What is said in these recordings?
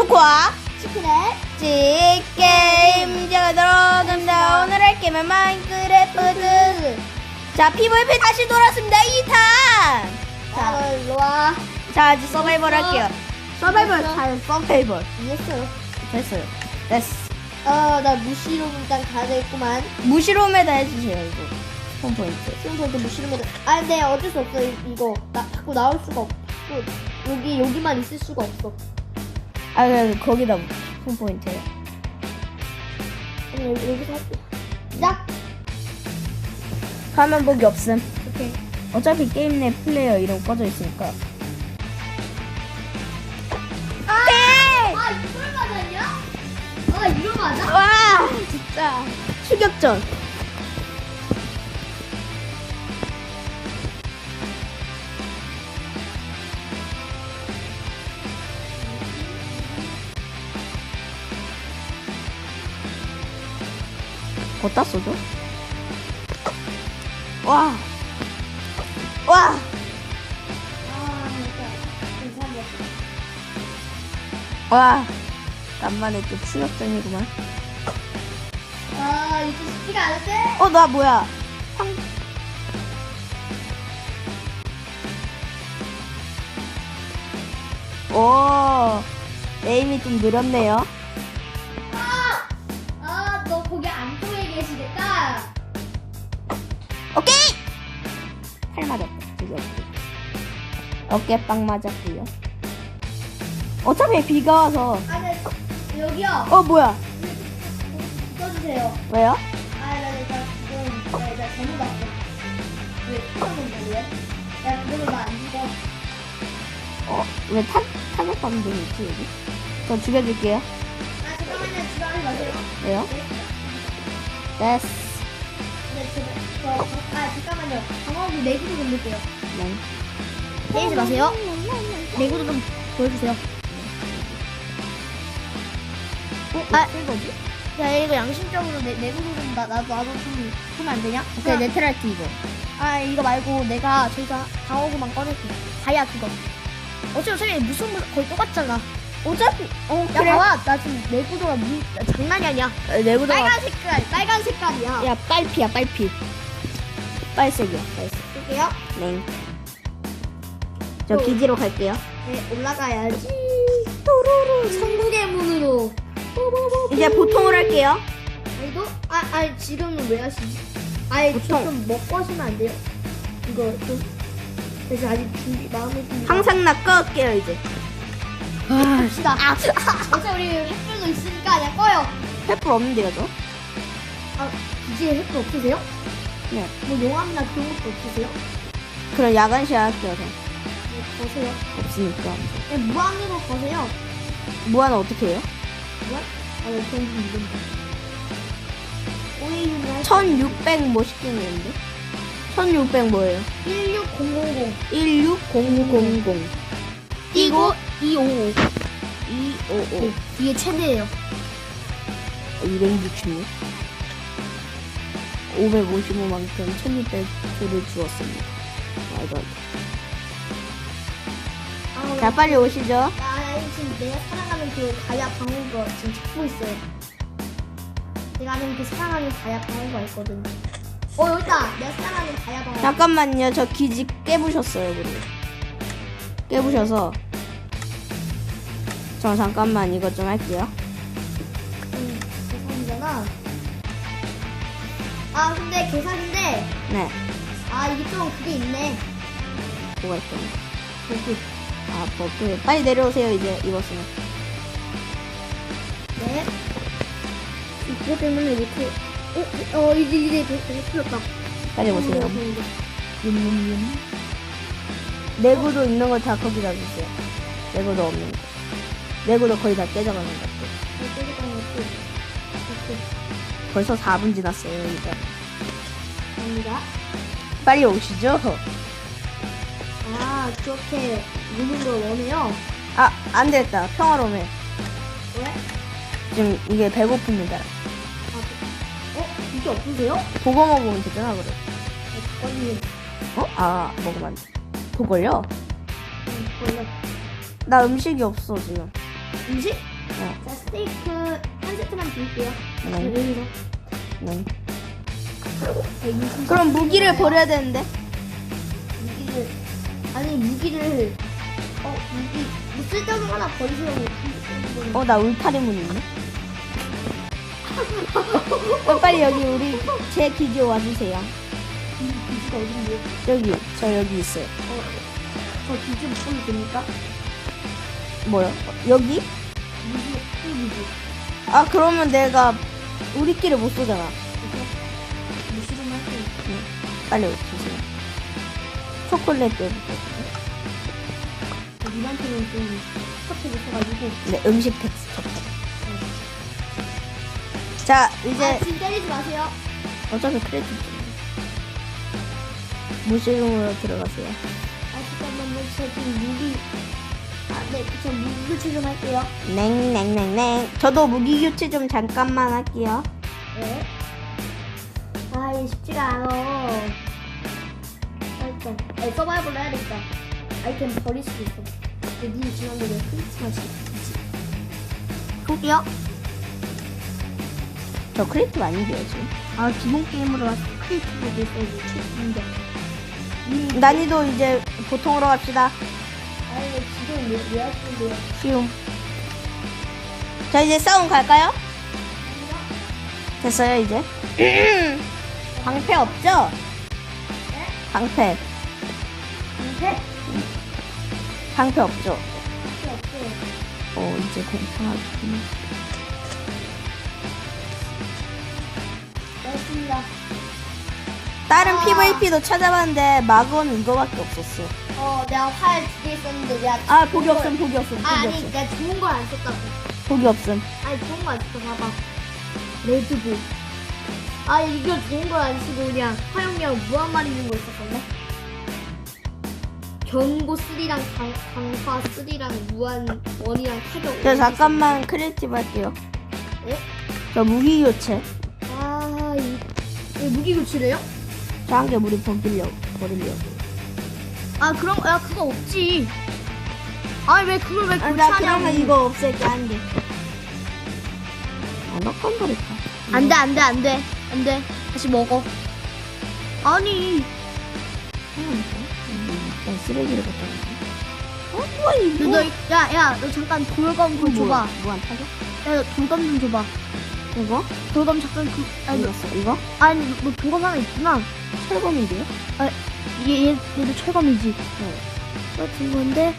초코와 시크릿 찌 게임 시작하도록 합니다. 오늘 할 게임은 마인크래프트. 자, PVP 다시 돌아왔습니다. 2탄. 자 일로 와 자, 이제 서바이벌 할게요. 서바이벌, 됐어. 잘 서바이벌. 이해했어요 됐어요. 됐어. 어나 무시로 일단 가야 되겠구만 무시롬에다 해주세요, 이거. 스폰 포인트. 지금부터 무시로 아 근데 어쩔 수 없어 이- 이거 나 자꾸 나올 수가 없고 여기 여기만 있을 수가 없어 아, 그냥 거기다 포인트요. 그럼 여기, 여기서 할게 시작 화면 보기 없음. 오케이 어차피 게임 내 플레이어 이름 꺼져 있으니까. 오케이! 아 이걸 맞았냐? 아 이걸 맞아? 와, 진짜. 추격전. 어디다 쏘죠? 와. 와. 아 와. 간만에 또 추격전이구만. 아 이제 쉽지가 않은데? 어, 나 뭐야? 황... 오, 에임이 좀 느렸네요. 어깨 빵 맞았고요. 어차피 비가 와서. 아 네, 여기요 어, 뭐야? 써주세요 왜요? 아 나 일단 지금 나 일단 잘못 봤어 왜 찾아본다 왜? 야 그거는 나안 죽어 어, 왜 받는 데 있지, 여기? 저 죽여줄게요. 아 잠깐만요 지랄하지 마세요 왜요? 네 됐어. 네, 저, 저, 아 잠깐만요 방어구 내구도 좀 볼게요 네. 때리지 마세요 내구도 좀 보여주세요 어? 아 거지? 야 이거 양심적으로 내, 내구도 좀 나, 나도 나도 좀 하면 안 되냐? 오케이, 야, 네트랄티 이거. 아 이거 말고 내가 저기서 방어구만 꺼낼게 다이아 그거 어차피 어차피 무슨 무슨 거의 똑같잖아 어차피, 어, 야 봐봐 나 지금 내구도가 무, 나 장난이 아니야 내구도가. 빨간 색깔 빨간 색깔이야 야, 빨피야, 빨피. 빨색이야, 빨색. 볼게요 네. 저 또. 기지로 갈게요. 네 올라가야지 또로로 천국의 문으로 이제 보통을 할게요. 아니도 아 아니 지금은 왜 하시지? 보통. 좀 먹고 하시면 안 돼요? 이거 좀 그래서 아직 준비 마음의 준비 항상 나 끌게요, 이제. 갑시다 아, 어차피 우리 햇불도 있으니까 그냥 꺼요 횃불 없는데요, 저? 아 기지에 햇불 없으세요? 네. 뭐 용암이나 그런 것도 없으세요? 그럼 야간 시야 할게요, 저. 네, 거세요 없으니까. 네, 무한으로 거세요 무한 어떻게 해요? 무한? 아 네, 할1600뭐 시키는데? 1600 뭐예요? 16000 16000. 이거 255 255. 이게 최대예요 266. 555만큼 1600조를 주었습니다. 말도 안 돼. 아, 자, 빨리 오시죠. 나 지금 내가 사랑하는 그 다이아 방어가 지금 찾고 있어요. 내가 아는 그 사랑하는 다이아 방어가 있거든. 어 여기 있다. 내가 사랑하는 다이아 방어. 잠깐만요. 저 기지 깨부셨어요, 그리고. 깨부셔서. 저 잠깐만 이것 좀 할게요. 응, 계산이잖아. 아 근데 계산인데 네. 아 이게 좀 그게 있네. 뭐가 있더니. 버그. 아, 버프. 빨리 내려오세요, 이제 입었으면. 네. 이거 때문에 이렇게. 어, 어 이제 이제 풀렸다. 빨리 오세요. 윰윰윰. 내구도 있는 거 다 거기다 주세요. 내구도 없는 거. 내구도 거의 다 깨져가는 것 같아요. 벌써 4분 지났어요, 이제. 갑니다. 빨리 오시죠. 아 그렇게 누는 걸 원해요. 아, 안 됐다. 평화로움에. 왜? 지금 이게 배고픕니다. 아, 어? 이게 없으세요? 보고 먹으면 되잖아, 그래. 어? 아, 먹으면 안 돼. 그걸요? 응, 원래. 나 음식이 없어, 지금. 음식? 네. 자, 스테이크 한 세트만 드릴게요. 네. 네. 네, 인심 그럼 무기를 버려야 되는데? 아니 무기를 어 무기 뭐 쓸데없는 거 하나 버리시라고 어, 나 울타리 문 있네. 어, 빨리 여기 우리 제 기지에 와주세요. 기지가 어딘데? 여기, 저 여기 있어요. 어, 저 기지 못 보면 됩니까? 뭐요? 어, 여기? 무기 큰 기지 아, 그러면 내가 우리끼리 못 쏘잖아. 무시름 할게요. 빨리 주세요. 초콜릿 때부터. 니한테는 좀 스커트를 써가지고 네, 음식 텍스처. 자, 이제 아 지금 때리지 마세요. 어차피 크레딧 무실rum으로 들어가세요. 아 잠깐만요. 저 지금 무기 아네저 무기 교체 좀 할게요. 냉냉냉냉. 저도 무기 교체 좀 잠깐만 할게요. 네. 아, 이게 쉽지가 않아. 일단, 네, 서바이벌 해야겠다. 아이템 버릴 수도 있어. 근데 니 지난번에 크리스마스 있지. 포기요? 저 크레딧 아닌데요, 지금. 아, 기본 게임으로 와서 크리스마스 있어야지. 최인데. 난이도 이제 보통으로 갑시다. 아니, 지금 왜, 왜 하시는데요? 쉬움. 자, 이제 싸움 갈까요? 됐어요, 이제. 방패 없죠? 네? 방패. 방패? 방패 없죠? 어, 이제 공평하게. 알겠습니다. 다른 아. PVP도 찾아봤는데, 막은 이거밖에 없었어. 어, 내가 활 두 개 썼는데, 내가. 아, 복이 걸- 없음, 복이 없음, 아, 복이 아니, 없음. 내가 좋은 걸 안 썼다고. 복이 없음. 아니 좋은 거안 쓰고 봐봐 레드볼 아 이거 좋은 걸 안 쓰고 그냥 화용량 무한말 있는 거 있었었네 경고 3랑 강, 강화 3랑 무한 원이랑 타격 저 잠깐만 크리에이티브 할게요. 네? 저 무기 교체. 아 이 이 무기 교체래요? 저 한개 우리 버리려고, 버리려고. 아 그럼 야 그거 없지 아니 왜 그걸 왜 아, 나 교체하냐고 그러면 이거 없앨게, 한 개. 아, 너건 버릴까? 안돼 안돼 안돼 안돼 다시 먹어 아니 난 쓰레기를 갖다. 어, 뭐야, 이거? 너 야 야 너 잠깐 돌검 좀 줘봐 무한 타격? 야, 너 돌검 좀 줘봐. 이거? 돌검 잠깐 그, 아니, 너, 이거? 이거? 아니, 너 돌검 하나 있구나. 철검인데요? 얘, 얘, 얘도 철검이지. 네. 같은 건데.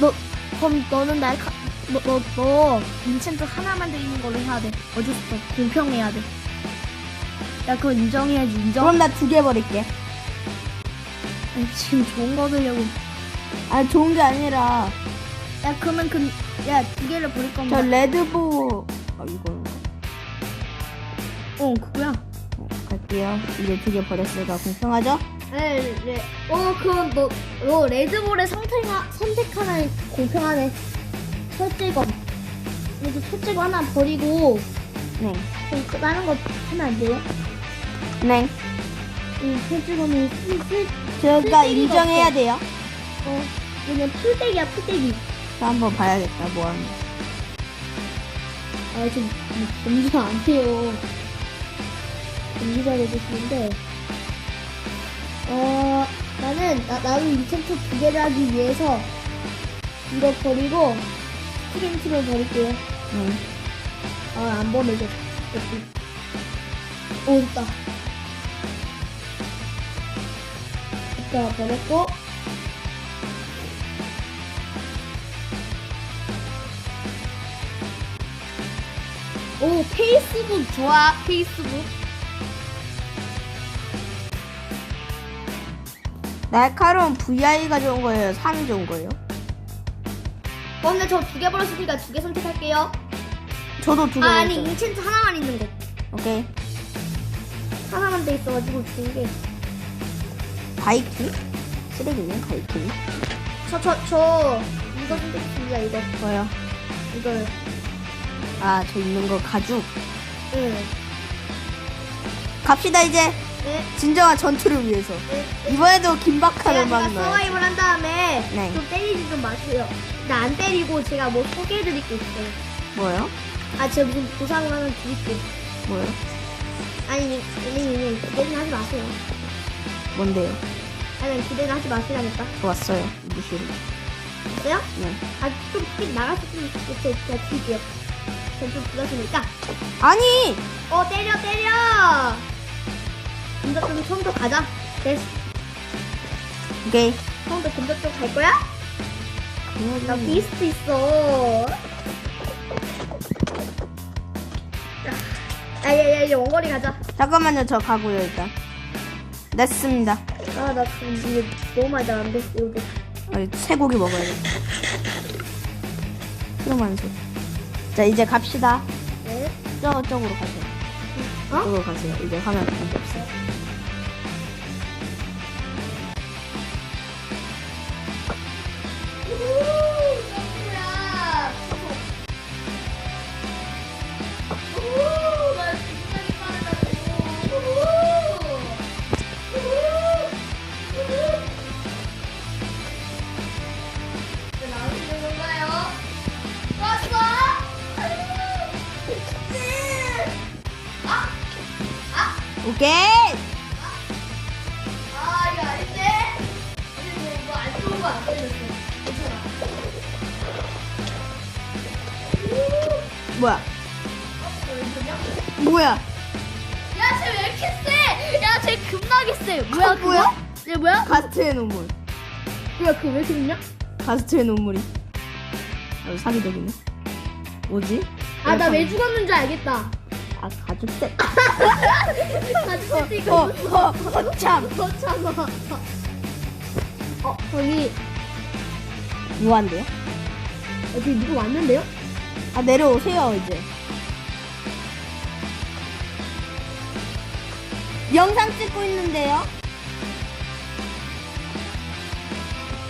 너, 그럼 너는 날, 가, 너, 너, 너, 인챈트 하나만 돼 있는 걸로 해야 돼. 어쩔 수 없어. 공평해야 돼. 야, 그거 인정해야지, 인정. 그럼 나 두 개 버릴게. 지금 좋은 거 얻으려고. 아, 좋은 게 아니라, 야, 그러면 그, 야, 두 개를 버릴 저 거면. 레드보, 아, 이거인가? 어, 그거야. 어, 갈게요. 이제 두 개 버렸으니까 공평하죠? 네, 네. 어, 그럼 너, 너 레드볼의 선택, 선택 하나 공평하네. 철제검. 그래도 철제검 하나 버리고, 네. 그럼 그 다른 거 하면 안 돼요? 네. 이 쓸, 쓸, 제가 인정해야 없어. 돼요. 어, 그냥 풀떼기야, 풀떼기. 저 한번 봐야겠다, 뭐 하는 거. 아, 좀, 뭐, 검지가 안 돼요. 검지가 되시는데, 어, 나는, 나, 나는 리센트 두 개를 하기 위해서, 이거 버리고, 스트링트를 버릴게요. 네. 아, 안 버리죠. 여기. 오, 됐다. 됐다, 버렸고. 오, 페이스북 좋아, 페이스북. 날카로운 VI가 좋은 거예요? 3이 좋은 거예요? 어, 근데 저두 개 버렸으니까 두 개 선택할게요. 저도 두 개. 아, 아니, 버렸어요. 인챈트 하나만 있는 거. 오케이. 하나만 돼 있어가지고 좋은 게. 바이킹? 쓰레기네, 바이킹. 저, 저, 저, 이거 선택했습니다, 이거. 뭐요? 이거를. 아, 저 있는 거 가죽. 네. 갑시다, 이제. 네. 진정한 전투를 위해서. 네. 이번에도 제가, 긴박하를 제가 만나요. 서바이벌 한 다음에 네. 좀 때리지 좀 마세요. 나 안 때리고 제가 뭐 소개해드릴 게 있어요. 뭐요? 아, 제가 무슨 보상을 하나 드릴게요. 뭐요? 아니, 선생님, 기대는 하지 마세요. 뭔데요? 아니, 기대는 하지 마시라니까. 좋았어요. 무시로. 됐어요? 네. 아, 좀 크게 이렇게, 제가 드릴게요. 전좀 부담스니까. 아니! 어, 때려, 때려! 금자 좀 처음부터 가자. 됐어. 오케이. 처음부터 금자 쪽갈 거야? 나 비스트 있어. 야, 야, 야, 이제 원거리 가자. 잠깐만요. 저 가고요, 일단. 냈습니다. 아, 나 지금 이게 너무 많이 나는데, 여기. 아니, 쇠고기 먹어야겠다. 필요만 소. 자, 이제 갑시다. 네. 저쪽으로 가세요. 어? 저쪽으로 가세요. 이제 화면 문제 없어요. 야, 세? 야, 쟤 겁나게 세. 뭐야, 어, 뭐야? 그거? 얘 뭐야? 가스트의 눈물. 뭐야, 그거 왜 생냐? 가스트의 눈물이. 아, 사기적이네. 뭐지? 아, 나 왜 죽었는 줄 알겠다. 아, 가죽대. 가지고 어, 이거 어, 어, 참. 그렇잖아. 어, 저기, 무한데요? 여기 누구 왔는데요? 아, 내려오세요, 이제. 영상 찍고 있는데요?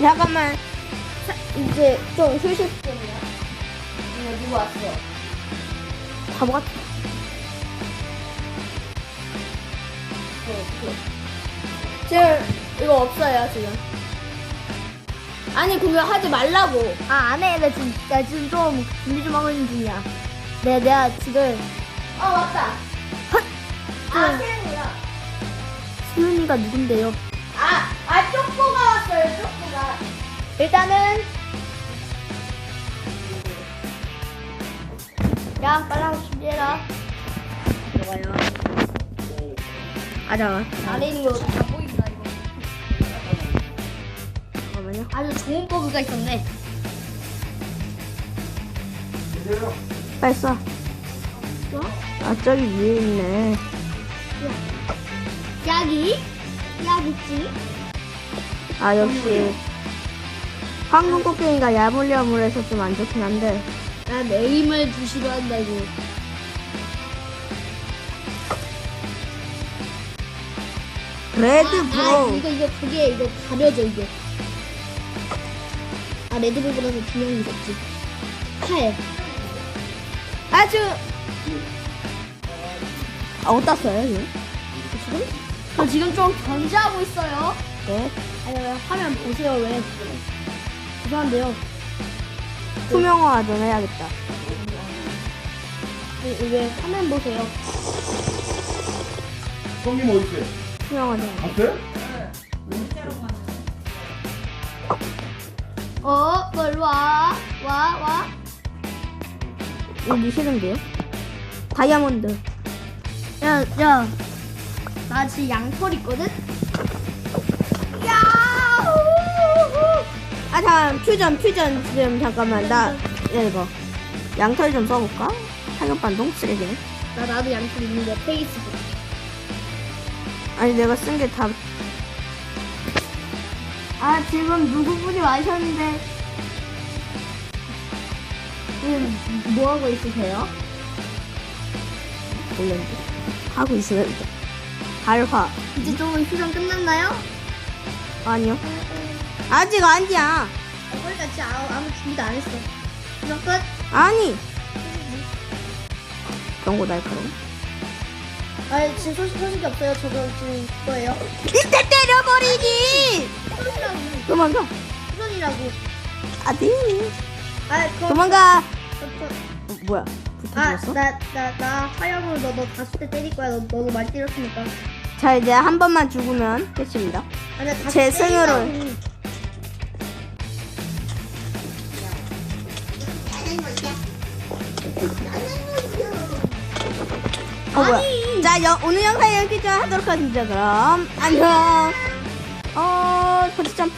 잠깐만. 사- 이제 좀 휴식 중이야. 이거 누구 왔어? 바보 같아. 지금 이거 없어요, 지금. 아니, 그거 하지 말라고. 아, 안 해. 나 지금, 나 지금 좀 준비 좀 하고 있는 중이야. 내가, 내가 지금. 어, 맞다. 아, 세연이야. 수윤이가 누군데요? 아, 아, 쪼꼬가 왔어요, 쪼꼬가. 일단은. 야, 하고 준비해라. 뭐가요? 아, 잠깐만. 안에 있는 거 다 보인다, 이거. 잠깐만요. 아주 좋은 버그가 있었네. 빨리 써. 뭐? 아, 저기 위에 있네. 약 있지? 아, 역시. 황금 꽃게기가 야물야물해서 좀 안 좋긴 한데. 난 에임을 주시로 한다고. 레드 아, 브로우. 이거, 이거, 그게, 이거 가려져, 이게. 아, 레드불보다는 두 명이 있었지. 칼. 아주. 아, 어디다 써요, 지금? 지금? 저 지금 좀 견제하고 있어요. 네. 아니, 왜 화면 보세요, 왜. 죄송한데요. 투명화 좀 해야겠다. 왜, 왜 화면 보세요. 형님 어디 있어요? 투명화 좀. 갔어요? 어, 너 일로 와. 와, 와. 여기 싫은데요? 다이아몬드. 야, 야. 나 지금 양털 있거든? 야! 아, 잠깐, 퓨전, 퓨전, 지금, 잠깐만, 나, 야, 이거. 양털 좀 써볼까? 타격반동? 쓰레기네. 나, 나도 양털 있는데, 페이스북. 아니, 내가 쓴 게 다. 아, 지금 누구분이 와셨는데. 지금, 뭐 하고 있으세요? 몰랐는데. 하고 있어요. 발화. 이제 좀 휴전 끝났나요? 아니요. 아직 아니야. 어, 그러니까 진짜 아무, 아무 준비도 안 했어. 휴전 끝? 아니. 경고 날카로움. 아니, 지금 소식, 소식이 없어요. 저거 지금 그거예요. 이때 때려버리기! 휴전이라고. 도망가. 휴전이라고. 아니. 아, 그럼 도망가. 저, 저, 어, 뭐야? 아, 붙어졌어? 나, 나, 나 화염으로 너, 너 다섯 대 때릴 거야. 너, 너도 많이 때렸으니까. 자 이제 한 번만 죽으면 끝입니다. 제 승으로. 어 뭐야? 자 여, 오늘 영상 여기까지 하도록 하겠습니다. 그럼 안녕. 어 버티 점프.